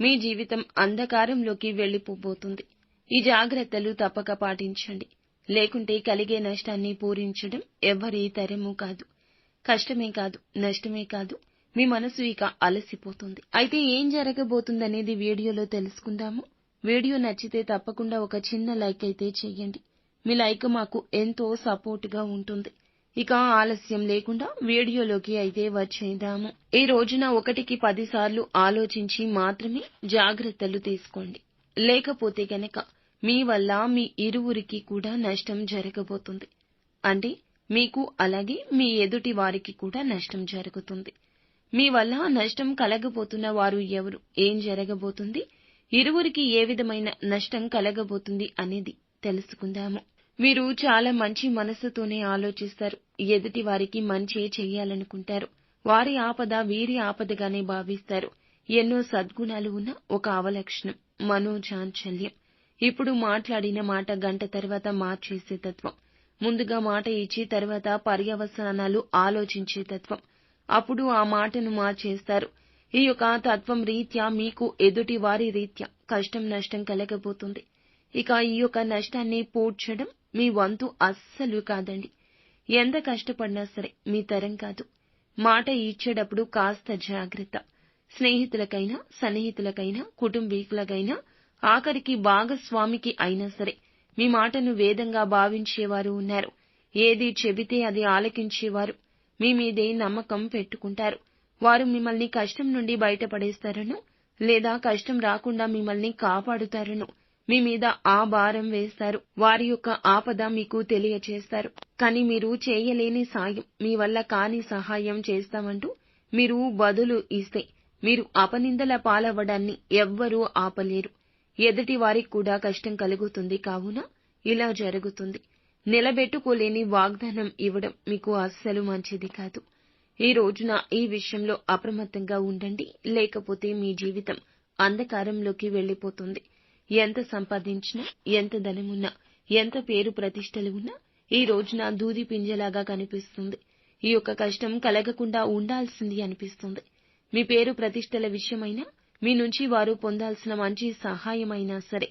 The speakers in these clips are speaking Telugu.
మీ జీవితం అంధకారంలోకి వెళ్ళిపోబోతుంది ఈ జాగ్రత్తలు తప్పక పాటించండి. లేకుంటే కలిగే నష్టాన్ని పూరించడం ఎవ్వరి తరము కాదు. కష్టమే కాదు నష్టమే కాదు. మీ మనసు ఇక అలసిపోతుంది. అయితే ఏం జరగబోతుందనేది వీడియోలో తెలుసుకుందాము. వీడియో నచ్చితే తప్పకుండా ఒక చిన్న లైక్ అయితే చేయండి. మీ లైక్ మాకు ఎంతో సపోర్ట్గా ఉంటుంది. ఇక ఆలస్యం లేకుండా వీడియోలోకి అయితే వచ్చేద్దాము. ఈ రోజున ఒకటికి పది సార్లు ఆలోచించి మాత్రమే జాగ్రత్తలు తీసుకోండి. లేకపోతే గనక మీ వల్ల మీ ఇరువురికి కూడా నష్టం జరగబోతుంది. అంటే మీకు అలాగే మీ ఎదుటి వారికి కూడా నష్టం జరుగుతుంది. మీ వల్ల నష్టం కలగబోతున్న వారు ఎవరు? ఏం జరగబోతుంది? ఇరువురికి ఏ విధమైన నష్టం కలగబోతుంది అనేది తెలుసుకుందాము. మీరు చాలా మంచి మనసుతోనే ఆలోచిస్తారు. ఎదుటి వారికి మంచి చేయాలనుకుంటారు వారి ఆపద వీరి ఆపదగానే భావిస్తారు. ఎన్నో సద్గుణాలు ఉన్న ఒక అవలక్షణం మనోచాంచల్యం. ఇప్పుడు మాట్లాడిన మాట గంట తర్వాత మార్చేసే తత్వం. ముందుగా మాట ఇచ్చి తర్వాత పర్యవసానాలు ఆలోచించే తత్వం. అప్పుడు ఆ మాటను మార్చేస్తారు. ఈ యొక్క తత్వం రీత్యా మీకు ఎదుటి వారి రీత్యా కష్టం నష్టం కలగబోతుంది. ఇక ఈ యొక్క నష్టాన్ని పూడ్చడం మీ వంతు అస్సలు కాదండి. ఎంత కష్టపడినా సరే మీ తరం కాదు. మాట ఇచ్చేటప్పుడు కాస్త జాగ్రత్త. స్నేహితులకైనా సన్నిహితులకైనా కుటుంబీకులకైనా ఆఖరికి భాగస్వామికి అయినా సరే మీ మాటను వేదంగా భావించేవారు ఉన్నారు. ఏది చెబితే అది ఆలకించేవారు. మీ మీదే నమ్మకం పెట్టుకుంటారు. వారు మిమ్మల్ని కష్టం నుండి బయటపడేస్తారనో లేదా కష్టం రాకుండా మిమ్మల్ని కాపాడుతారను మీ మీద ఆ భారం వేస్తారు. వారి యొక్క ఆపద మీకు తెలియచేస్తారు. కానీ మీరు చేయలేని సాయం మీ వల్ల కాని సహాయం చేస్తామంటూ మీరు బదులు ఇస్తే మీరు అపనిందల పాలవ్వడాన్ని ఎవ్వరూ ఆపలేరు. ఎదుటి వారికి కూడా కష్టం కలుగుతుంది కావున ఇలా జరుగుతుంది. నిలబెట్టుకోలేని వాగ్దానం ఇవ్వడం మీకు అస్సలు మంచిది కాదు. ఈ రోజున ఈ విషయంలో అప్రమత్తంగా ఉండండి. లేకపోతే మీ జీవితం అంధకారంలోకి వెళ్ళిపోతుంది ఎంత సంపాదించినా ఎంత ధనమున్నా ఎంత పేరు ప్రతిష్టలు ఉన్నా ఈ రోజున దూది పింజలాగా కనిపిస్తుంది. ఈ యొక్క కష్టం కలగకుండా ఉండాల్సింది అనిపిస్తుంది. మీ పేరు ప్రతిష్టల విషయమైనా మీ నుంచి వారు పొందాల్సిన మంచి సహాయమైనా సరే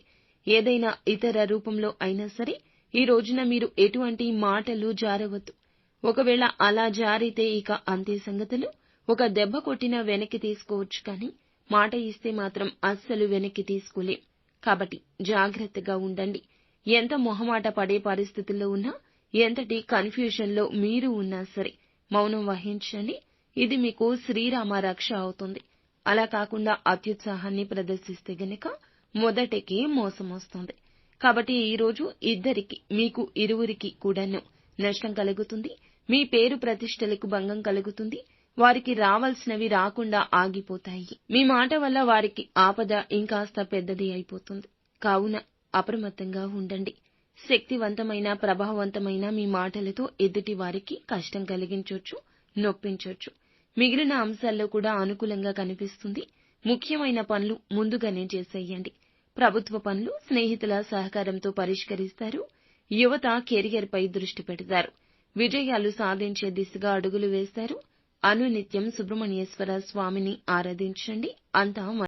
ఏదైనా ఇతర రూపంలో అయినా సరే ఈ రోజున మీరు ఎటువంటి మాటలు జారవద్దు. ఒకవేళ అలా జారితే ఇక అంతే సంగతులు. ఒక దెబ్బ కొట్టినా వెనక్కి తీసుకోవచ్చు కానీ మాట ఇస్తే మాత్రం అస్సలు వెనక్కి తీసుకోలేం. కాబట్టి జాగ్రత్తగా ఉండండి. ఎంత మొహమాట పడే పరిస్థితుల్లో ఉన్నా ఎంతటి కన్ఫ్యూషన్లో మీరు ఉన్నా సరే మౌనం వహించండి. ఇది మీకు శ్రీరామ రక్ష అవుతుంది. అలా కాకుండా అత్యుత్సాహాన్ని ప్రదర్శిస్తే గనక మొదటికి మోసం వస్తుంది. కాబట్టి ఈ రోజు ఇద్దరికి మీకు ఇరువురికి కూడాను నష్టం కలుగుతుంది. మీ పేరు ప్రతిష్టలకు భంగం కలుగుతుంది. వారికి రావాల్సినవి రాకుండా ఆగిపోతాయి. మీ మాట వల్ల వారికి ఆపద ఇంకాస్త పెద్దది అయిపోతుంది. కావున అప్రమత్తంగా ఉండండి. శక్తివంతమైన ప్రభావవంతమైన మీ మాటలతో ఎదుటి వారికి కష్టం కలిగించొచ్చు నొప్పించొచ్చు. మిగిలిన అంశాల్లో కూడా అనుకూలంగా కనిపిస్తుంది. ముఖ్యమైన పనులు ముందుగానే చేసేయండి. ప్రభుత్వ పనులు స్నేహితుల సహకారంతో పరిష్కరిస్తారు. యువత కెరియర్ పై దృష్టి పెడతారు. విజయాలు సాధించే దిశగా అడుగులు వేస్తారు. అనునిత్యం సుబ్రహ్మణ్యేశ్వర స్వామిని ఆరాధించండి. అంతా